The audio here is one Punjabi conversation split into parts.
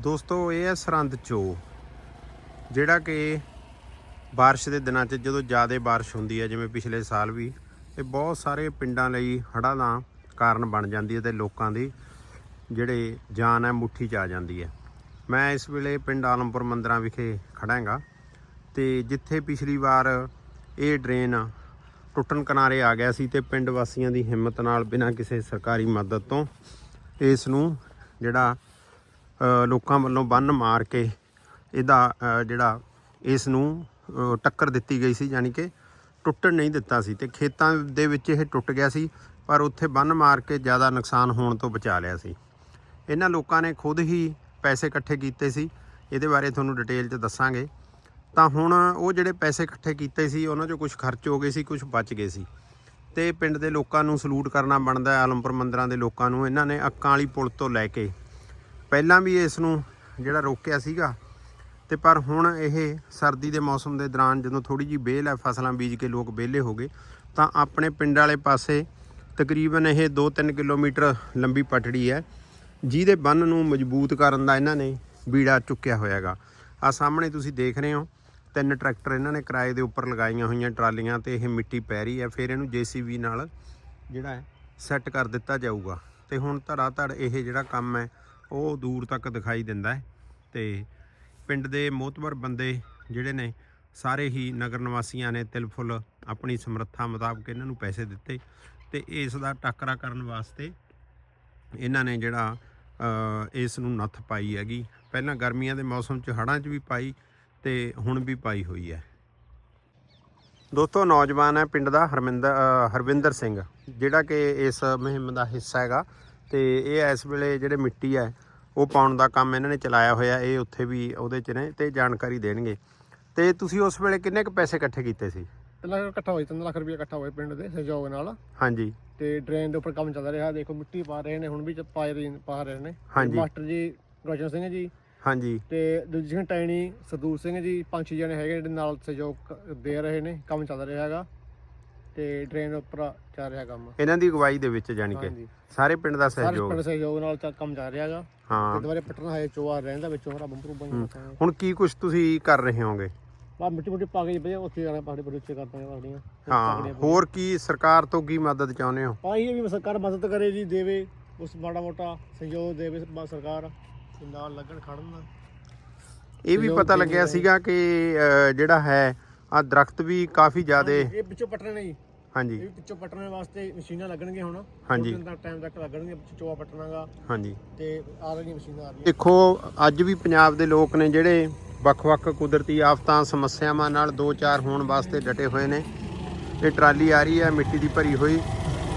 ਦੋਸਤੋ, ਇਹ ਹੈ ਸਰੰਦ ਚੋ ਜਿਹੜਾ ਕਿ ਬਾਰਿਸ਼ ਦੇ ਦਿਨਾਂ 'ਚ ਜਦੋਂ ਜ਼ਿਆਦਾ ਬਾਰਿਸ਼ ਹੁੰਦੀ ਹੈ, ਜਿਵੇਂ ਪਿਛਲੇ ਸਾਲ ਵੀ ਇਹ ਬਹੁਤ ਸਾਰੇ ਪਿੰਡਾਂ ਲਈ ਹੜ੍ਹਾਂ ਦਾ ਕਾਰਨ ਬਣ ਜਾਂਦੀ ਹੈ ਤੇ ਲੋਕਾਂ ਦੀ ਜਿਹੜੇ ਜਾਨ ਹੈ, ਮੁੱਠੀ 'ਚ ਆ ਜਾਂਦੀ ਹੈ। ਮੈਂ ਇਸ ਵੇਲੇ ਪਿੰਡ ਆਲਮਪੁਰ ਮੰਦਰਾਂ ਵਿਖੇ ਖੜਾ ਹੈਗਾ ਤੇ ਜਿੱਥੇ ਪਿਛਲੀ ਵਾਰ ਇਹ ਡਰੇਨ ਟੁੱਟਣ ਕਿਨਾਰੇ ਆ ਗਿਆ ਸੀ ਤੇ ਪਿੰਡ ਵਾਸੀਆਂ ਦੀ ਹਿੰਮਤ ਨਾਲ ਬਿਨਾਂ ਕਿਸੇ ਸਰਕਾਰੀ ਮਦਦ ਤੋਂ ਇਸ ਨੂੰ ਜਿਹੜਾ ਲੋਕਾਂ ਵੱਲੋਂ ਬੰਨ ਮਾਰ ਕੇ ਇਹਦਾ ਜਿਹੜਾ ਇਸ ਨੂੰ ਟੱਕਰ ਦਿੱਤੀ ਗਈ ਸੀ, ਯਾਨੀ ਕਿ ਟੁੱਟਣ ਨਹੀਂ ਦਿੱਤਾ ਸੀ ਤੇ ਖੇਤਾਂ ਦੇ ਵਿੱਚ ਇਹ ਟੁੱਟ ਗਿਆ ਸੀ, ਪਰ ਉੱਥੇ ਬੰਨ ਮਾਰ ਕੇ ਜ਼ਿਆਦਾ ਨੁਕਸਾਨ ਹੋਣ ਤੋਂ ਬਚਾ ਲਿਆ ਸੀ। ਇਹਨਾਂ ਲੋਕਾਂ ਨੇ ਖੁਦ ਹੀ ਪੈਸੇ ਇਕੱਠੇ ਕੀਤੇ ਸੀ। ਇਹਦੇ ਬਾਰੇ ਤੁਹਾਨੂੰ ਡਿਟੇਲ 'ਚ ਦੱਸਾਂਗੇ। ਤਾਂ ਹੁਣ ਉਹ ਜਿਹੜੇ ਪੈਸੇ ਇਕੱਠੇ ਕੀਤੇ ਸੀ, ਉਹਨਾਂ 'ਚੋਂ ਕੁਝ ਖਰਚ ਹੋ ਗਏ ਸੀ ਕੁਝ ਬਚ ਗਏ ਸੀ। ਤੇ ਪਿੰਡ ਦੇ ਲੋਕਾਂ ਨੂੰ ਸਲੂਟ ਕਰਨਾ ਬਣਦਾ ਹੈ, ਆਲਮਪੁਰ ਮੰਦਰਾਂ ਦੇ ਲੋਕਾਂ ਨੂੰ। ਇਹਨਾਂ ਨੇ ਅੱਕਾਂ ਵਾਲੀ ਪੁਲ ਤੋਂ ਲੈ ਕੇ ਪਹਿਲਾਂ ਵੀ ਇਸ ਨੂੰ ਜਿਹੜਾ ਰੋਕਿਆ ਸੀਗਾ, ਤੇ ਪਰ ਹੁਣ ਇਹ ਸਰਦੀ ਦੇ ਮੌਸਮ ਦੇ ਦੌਰਾਨ ਜਦੋਂ ਥੋੜੀ ਜੀ ਬੇਲ ਹੈ, ਫਸਲਾਂ ਬੀਜ ਕੇ ਲੋਕ ਵਿਹਲੇ ਹੋ ਗਏ, ਤਾਂ ਆਪਣੇ ਪਿੰਡ ਵਾਲੇ ਪਾਸੇ ਤਕਰੀਬਨ ਇਹ 2-3 ਕਿਲੋਮੀਟਰ ਲੰਬੀ ਪਟੜੀ ਹੈ, ਜਿਹਦੇ ਬੰਨ ਨੂੰ ਮਜ਼ਬੂਤ ਕਰਨ ਦਾ ਇਹਨਾਂ ਨੇ ਬੀੜਾ ਚੁੱਕਿਆ ਹੋਇਆਗਾ। ਆ ਸਾਹਮਣੇ ਤੁਸੀਂ ਦੇਖ ਰਹੇ ਹੋ, ਤਿੰਨ ਟਰੈਕਟਰ ਇਹਨਾਂ ਨੇ ਕਿਰਾਏ ਦੇ ਉੱਪਰ ਲਗਾਈਆਂ ਹੋਈਆਂ ਟਰਾਲੀਆਂ ਤੇ ਇਹ ਮਿੱਟੀ ਪੈ ਰਹੀ ਹੈ, ਫਿਰ ਇਹਨੂੰ ਜੀਸੀਬੀ ਨਾਲ ਜਿਹੜਾ ਹੈ, ਸੈੱਟ ਕਰ ਦਿੱਤਾ ਜਾਊਗਾ। ਤੇ ਹੁਣ ਧੜਾ ਧੜ ਇਹ ਜਿਹੜਾ ਕੰਮ ਹੈ ਉਹ ਦੂਰ ਤੱਕ ਦਿਖਾਈ ਦਿੰਦਾ ਹੈ ਤੇ ਪਿੰਡ ਦੇ ਮੋਤਬਰ ਬੰਦੇ ਜਿਹੜੇ ਨੇ ਸਾਰੇ ਹੀ ਨਗਰ ਨਿਵਾਸੀਆਂ ਨੇ ਤਿਲ ਫੁੱਲ ਆਪਣੀ ਸਮਰੱਥਾ ਮੁਤਾਬਕ ਇਹਨਾਂ ਨੂੰ ਪੈਸੇ ਦਿੱਤੇ ਤੇ ਇਸ ਦਾ ਟੱਕਰਾ ਕਰਨ ਵਾਸਤੇ ਇਹਨਾਂ ਨੇ ਜਿਹੜਾ ਇਸ ਨੂੰ ਨੱਥ ਪਾਈ ਹੈਗੀ। ਪਹਿਲਾਂ ਗਰਮੀਆਂ ਦੇ ਮੌਸਮ 'ਚ ਹੜ੍ਹਾਂ 'ਚ ਵੀ ਪਾਈ ਤੇ ਹੁਣ ਵੀ ਪਾਈ ਹੋਈ ਹੈ। ਦੋਸਤੋ, ਨੌਜਵਾਨ ਹੈ ਪਿੰਡ ਦਾ ਹਰਮਿੰਦਰ ਹਰਵਿੰਦਰ ਸਿੰਘ, ਜਿਹੜਾ ਕਿ ਇਸ ਮੁਹਿੰਮ ਦਾ ਹਿੱਸਾ ਹੈਗਾ। ਤੇ ਇਹ ਇਸ ਵੇਲੇ ਜਿਹੜੇ ਮਿੱਟੀ ਹੈ ਉਹ ਪਾਉਣ ਦਾ ਕੰਮ ਇਹਨਾਂ ਨੇ ਚਲਾਇਆ ਹੋਇਆ ਇਹ ਉੱਥੇ ਵੀ ਉਹਦੇ 'ਚ ਨੇ ਤੇ ਜਾਣਕਾਰੀ ਦੇਣਗੇ। ਤੇ ਤੁਸੀਂ ਉਸ ਵੇਲੇ ਕਿੰਨੇ ਕੁ ਪੈਸੇ ਇਕੱਠੇ ਕੀਤੇ ਸੀ? ਤਿੰਨ ਲੱਖ ਇਕੱਠਾ ਹੋਇਆ 3 ਲੱਖ ਰੁਪਏ ਇਕੱਠਾ ਹੋਇਆ ਪਿੰਡ ਦੇ ਸਹਿਯੋਗ ਨਾਲ। ਹਾਂਜੀ। ਤੇ ਡਰੇਨ ਦੇ ਉੱਪਰ ਕੰਮ ਚੱਲ ਰਿਹਾ ਦੇਖੋ ਮਿੱਟੀ ਪਾ ਰਹੇ ਨੇ ਹੁਣ ਵੀ ਪਾ ਰਹੇ ਪਾ ਰਹੇ ਨੇ। ਹਾਂਜੀ। ਮਾਸਟਰ ਜੀ ਗੁਰਜਨ ਸਿੰਘ ਜੀ। ਹਾਂਜੀ। ਤੇ ਦੂਜੀ ਟੈਣੀ ਸਰਦੂਰ ਸਿੰਘ ਜੀ ਪੰਜ ਛੇ ਜਣੇ ਹੈਗੇ ਜਿਹੜੇ ਨਾਲ ਸਹਿਯੋਗ ਦੇ ਰਹੇ ਨੇ ਕੰਮ ਚੱਲ ਰਿਹਾ ਹੈਗਾ। ਤੇ ਡਰੇਨ ਉੱਪਰ ਚੱਲ ਰਿਹਾ ਕੰਮ। ਇਹਨਾਂ ਦੀ ਅਗਵਾਈ ਦੇ ਵਿੱਚ ਜਾਣੀ ਕਿ ਹਾਂਜੀ। ਸਾਰੇ ਪਿੰਡ ਦਾ ਸਾਰੇ ਸਹਿਯੋਗ ਪਿੰਡ ਸਹਿਯੋਗ ਨਾਲ ਚੱਲ- ਕੰਮ ਚੱਲ ਰਿਹਾ ਹੈਗਾ। ਤੇ ਹਾਂ ਦੁਬਾਰੇ ਪਟਨਾ ਹੈ ਚੋਆ ਰਹਿੰਦਾ ਵਿੱਚੋਂ ਹਰਾ ਬੰਪਰੂ ਬਣ ਹੁਣ ਕੀ ਕੁਝ ਤੁਸੀਂ ਕਰ ਰਹੇ ਹੋਗੇ? ਬਾ ਮਿੱਟੀ ਮੁੱਟੀ ਪਾ ਕੇ ਵਧੀਆ ਉੱਥੇ ਜਾਣਾ ਪਰ ਉੱਚੇ ਕਰਦੇ ਆ ਪਹਾੜੀਆਂ। ਹਾਂ ਹੋਰ ਕੀ ਸਰਕਾਰ ਤੋਂ ਕੀ ਮਦਦ ਚਾਹੁੰਦੇ ਹੋ? ਹਾਂ ਇਹ ਵੀ ਸਰਕਾਰ ਮਦਦ ਕਰੇ ਜੀ ਦੇਵੇ ਉਸ ਮਾੜਾ ਮੋਟਾ ਸਹਿਯੋਗ ਦੇਵੇ ਬ- ਸਰਕਾਰ। ਤੇ ਨਾਲ ਲੱਗਣ ਖੜਨ। ਇਹ ਵੀ ਪਤਾ ਲੱਗਿਆ। ਸੀਗਾ ਕਿ ਜਿਹੜਾ ਹੈ ਆ ਦਰਖਤ ਵੀ ਕਾਫੀ ਜ਼ਿਆਦੇ ਇਹ ਪਿੱਛੋਂ ਪਟਣੇ ਨਹੀਂ ਇਹ ਹਾਂਜੀ। ਵੀ ਪਿੱਛੋਂ ਪਟਣੇ ਵਾਸਤੇ ਮਸ਼ੀਨਾਂ ਲੱਗਣਗੀਆਂ ਹੁਣ। ਹਾਂਜੀ। ਦਾ ਟਾਈਮ ਤੱਕ ਲੱਗਣਗੀਆਂ ਪਿੱਛੋਂ ਚੋਆ ਪਟਣਾਗਾ। ਹਾਂਜੀ। ਤੇ ਆ ਰਹੀਆਂ ਮਸ਼ੀਨਾਂ ਆ ਰਹੀਆਂ। ਦੇਖੋ ਅੱਜ ਵੀ ਪੰਜਾਬ ਦੇ ਲੋਕ ਨੇ ਜਿਹੜੇ ਵੱਖ-ਵੱਖ ਕੁਦਰਤੀ ਆਫਤਾਂ ਸਮੱਸਿਆਵਾਂ ਨਾਲ ਦੋ ਚਾਰ ਹੋਣ ਵਾਸਤੇ ਡਟੇ ਹੋਏ ਨੇ। ਇਹ ਟਰਾਲੀ ਆ ਰਹੀ ਹੈ ਮਿੱਟੀ ਦੀ ਭਰੀ ਹੋਈ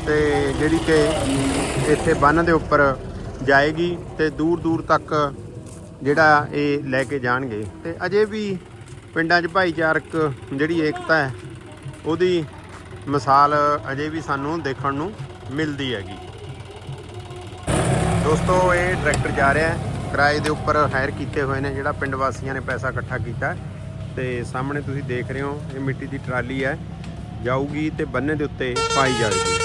ਤੇ ਜਿਹੜੀ ਕਿ ਇੱਥੇ ਬੰਨ ਦੇ ਉੱਪਰ ਜਾਏਗੀ ਤੇ ਦੂਰ-ਦੂਰ ਤੱਕ ਜਿਹੜਾ ਇਹ ਲੈ ਕੇ ਜਾਣਗੇ। ਤੇ ਅਜੇ ਵੀ ਪਿੰਡਾਂ 'ਚ ਭਾਈਚਾਰਕ ਜਿਹੜੀ ਏਕਤਾ ਹੈ, ਉਹਦੀ ਮਿਸਾਲ ਅਜੇ ਵੀ ਸਾਨੂੰ ਦੇਖਣ ਨੂੰ ਮਿਲਦੀ ਹੈਗੀ। ਦੋਸਤੋ, ਇਹ ਟਰੈਕਟਰ ਜਾ ਰਿਹਾ ਹੈ। ਕਿਰਾਏ ਦੇ ਉੱਪਰ ਹਾਇਰ ਕੀਤੇ ਹੋਏ ਨੇ ਜਿਹੜਾ ਪਿੰਡ ਵਾਸੀਆਂ ਨੇ ਪੈਸਾ ਇਕੱਠਾ ਕੀਤਾ ਹੈ। ਤੇ ਸਾਹਮਣੇ ਤੁਸੀਂ ਦੇਖ ਰਹੇ ਹੋ, ਇਹ ਮਿੱਟੀ ਦੀ ਟਰਾਲੀ ਹੈ। ਜਾਊਗੀ ਤੇ ਬੰਨੇ ਦੇ ਉੱਤੇ ਪਾਈ ਜਾਵੇਗੀ।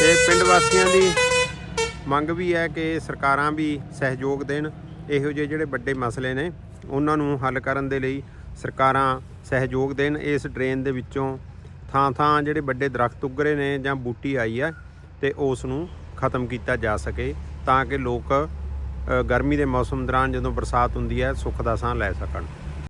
ਤੇ ਪਿੰਡ ਵਾਸੀਆਂ ਦੀ ਮੰਗ ਵੀ ਹੈ ਕਿ ਸਰਕਾਰਾਂ ਵੀ ਸਹਿਯੋਗ ਦੇਣ। ਇਹੋ ਜਿਹੇ ਜਿਹੜੇ ਵੱਡੇ ਮਸਲੇ ਨੇ, ਉਹਨਾਂ ਨੂੰ ਹੱਲ ਕਰਨ ਦੇ ਲਈ ਸਰਕਾਰਾਂ ਸਹਿਯੋਗ ਦੇਣ, ਇਸ ਡਰੇਨ ਦੇ ਵਿੱਚੋਂ ਥਾਂ ਥਾਂ ਜਿਹੜੇ ਵੱਡੇ ਦਰਖਤ ਉੱਗ ਰਹੇ ਨੇ ਜਾਂ ਬੂਟੀ ਆਈ ਹੈ ਤੇ ਉਸ ਨੂੰ ਖਤਮ ਕੀਤਾ ਜਾ ਸਕੇ ਤਾਂ ਕਿ ਲੋਕ ਗਰਮੀ ਦੇ ਮੌਸਮ ਦੌਰਾਨ ਜਦੋਂ ਬਰਸਾਤ ਹੁੰਦੀ ਹੈ, ਸੁੱਖ ਦਾ ਸਾਹ ਲੈ ਸਕਣ।